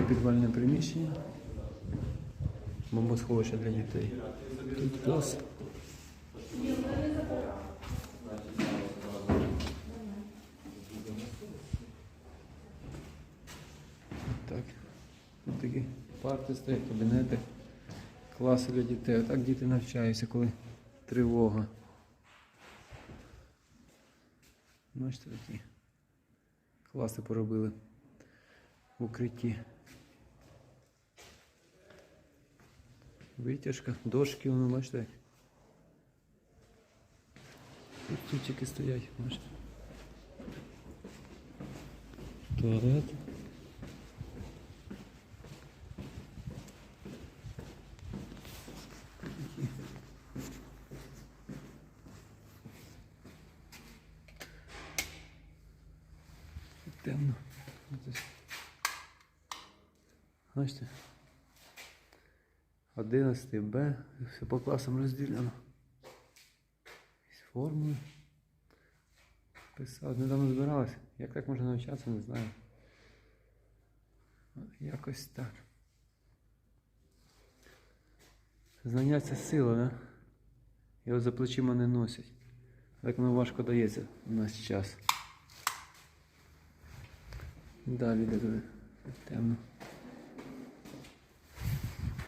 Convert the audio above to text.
Таке підвальне приміщення. Бомбосховище для дітей. Тут клас. Так. Тут такі парти стоять, кабінети, класи для дітей. Отак діти навчаються, коли тривога. Бачите, такі класи поробили в укритті. Витяжка, дошки, воно, бачите. як. Тут стільчики стоять, бачите. Туалет. Темно. Бачите? 11 Б. Все по класам розділено. Якісь формули. Писав, недавно збиралась. Як так можна навчатися, не знаю. Якось так. Знання це сила, да? Його за плечима не носять. Так воно важко дається у нас час. Далі де туди темно.